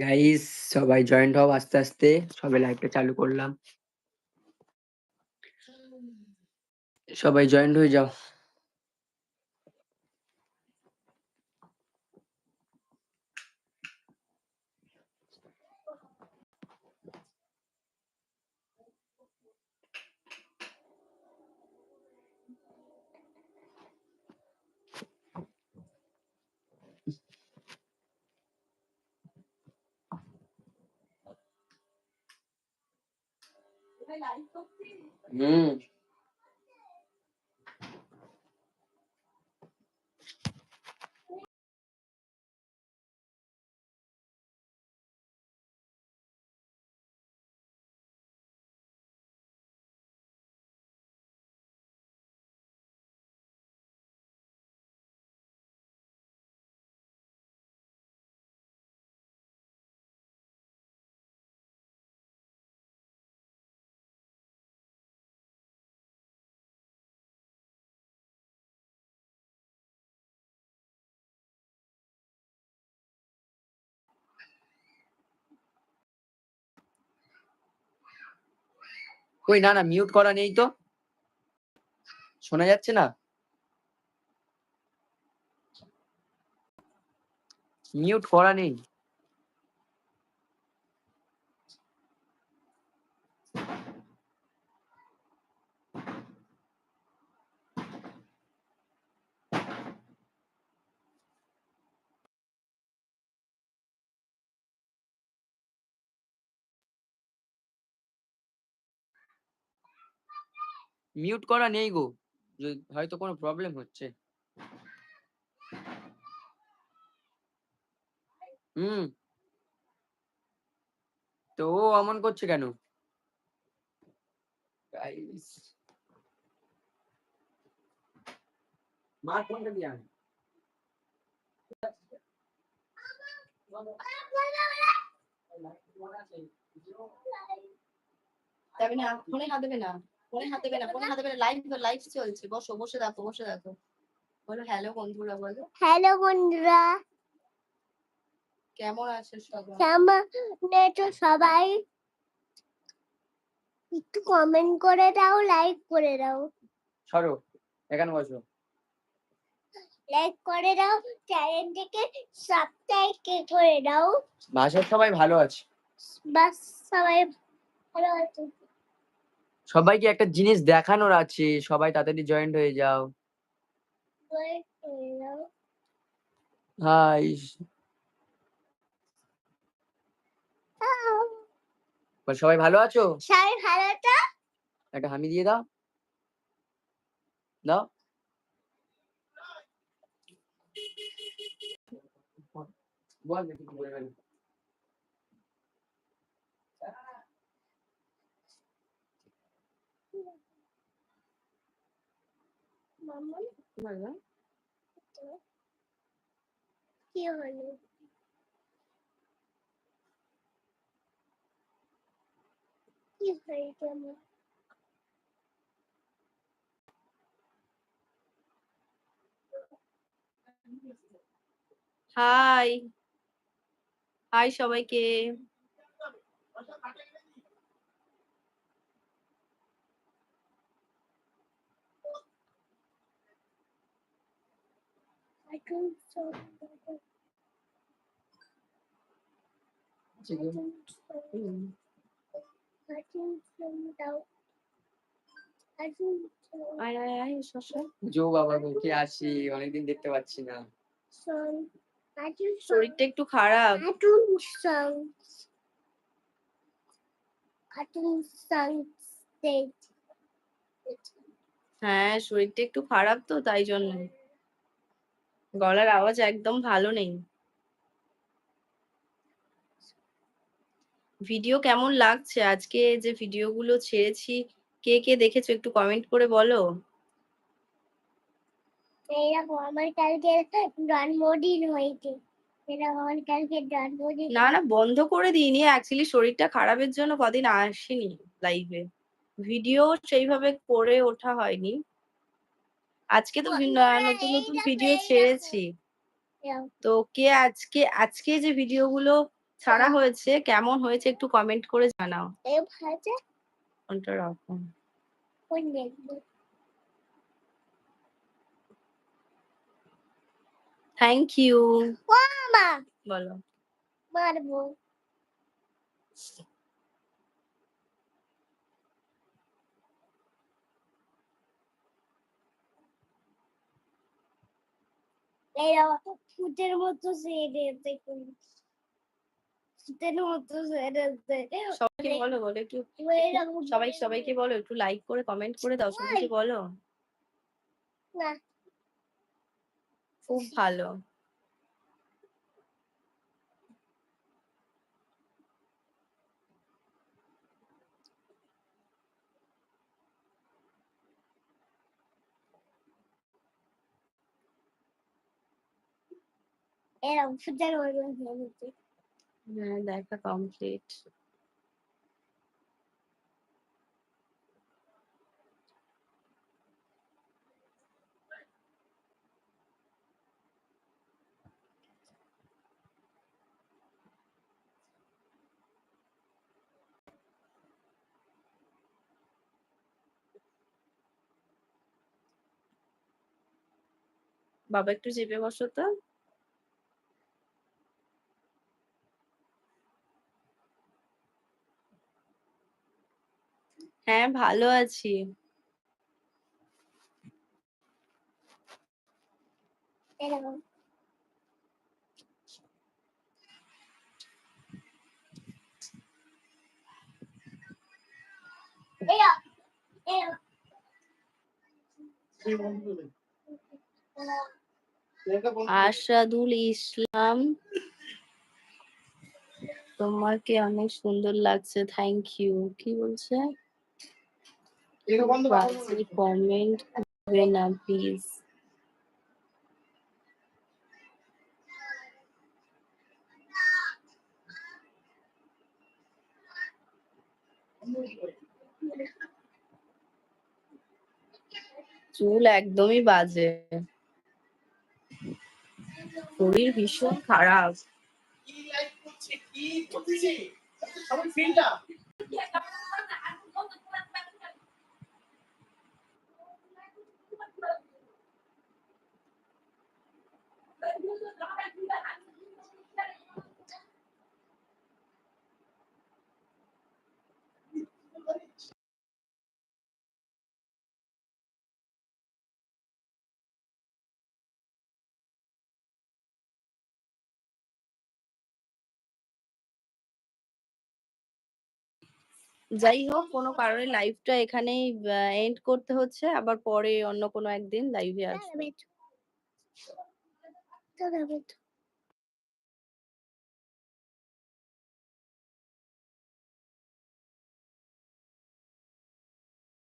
Guys সবাই joint হও আস্তে আস্তে। সবে লাইভটা চালু করলাম। সবাই জয়েন্ট হয়ে যাও। হুম কই না না মিউট করা নেই তো। শোনা যাচ্ছে না? মিউট করা নেই। মিউট করা নেই গো। হয়তো কোনো প্রবলেম হচ্ছে। হুম। তো ও অমন করছে কেন? হাত দেবে না? ফোনে হাত ফোনে হাত দেবে লাইভ লাইভ চলছে। বসো বসে দেখো বসে দেখো। বলো হ্যালো বন্ধুরা বলো। হ্যালো বন্ধুরা। কেমন আছে সবাই? কেমন তো সবাই? একটু কমেন্ট করে দাও লাইক করে দাও। সরো এখানে বসো। লাইক করে দাও চ্যানেলটিকে সাবস্ক্রাইব করে দাও। বাসার সবাই ভালো আছে। বাস সবাই ভালো আছে। সবাইকে একটা জিনিস দেখানোর আছে সবাই তাড়াতাড়ি জয়েন্ট হয়ে যাও। হাই সবাই ভালো আছো? সবাই ভালো তো একটা হামি দিয়ে দাও। দাও। বল। দেখি কি বলবেন। মামা বলো কি হলো কি হয়েছে আমার হাই হাই সবাইকে এখন সব হুম। আয় আয় আয় শশা জো বাবা মুখে আসি অনেকদিন দেখতে পাচ্ছি না। শরীরটা একটু খারাপ। হ্যাঁ শরীরটা একটু খারাপ তো তাই জন্য। গলার আওয়াজ একদম ভালো নেই। ভিডিও কেমন লাগছে? আজকে যে ভিডিওগুলো ছেড়েছি কে কে দেখেছ একটু কমেন্ট করে বলো। এরকম আমার কালকে জন্মদিন হয়েছে। না না বন্ধ করে দিইনি। অ্যাকচুয়ালি শরীরটা খারাপের জন্য কদিন আসিনি লাইভে ভিডিও সেইভাবে করে ওঠা হয়নি। আজকে তো নতুন নতুন ভিডিও ছেড়েছি। তো কে আজকে আজকে যে ভিডিওগুলো ছাড়া হয়েছে কেমন হয়েছে একটু কমেন্ট করে জানাও। কোনটা রকম? থ্যাংক ইউ বলো। মারবো। এরকম ফুটের মতো সেরে দেখুন ফুটের মতো সেরে সবাইকে বলো বলো একটু। সবাই সবাইকে বলো একটু লাইক করে কমেন্ট করে দাও সবাইকে বলো। না। খুব ভালো। এরকম ফুটের মতো সেরে হ্যাঁ দেখা কমপ্লিট বাবা একটু চেপে বসো তো। হ্যাঁ ভালো আছি। আশাদুল ইসলাম তোমাকে অনেক সুন্দর লাগছে থ্যাংক ইউ কি বলছে? কমেন্ট করবে না প্লিজ চুল একদমই বাজে। শরীর ভীষণ খারাপ। কি লাইভ করছে কি করতেছে? সবাই ফিল্ডটা যাই হোক কোনো কারণে লাইভটা এখানেই এন্ড করতে হচ্ছে। আবার পরে অন্য কোনো একদিন লাইভে আসবে।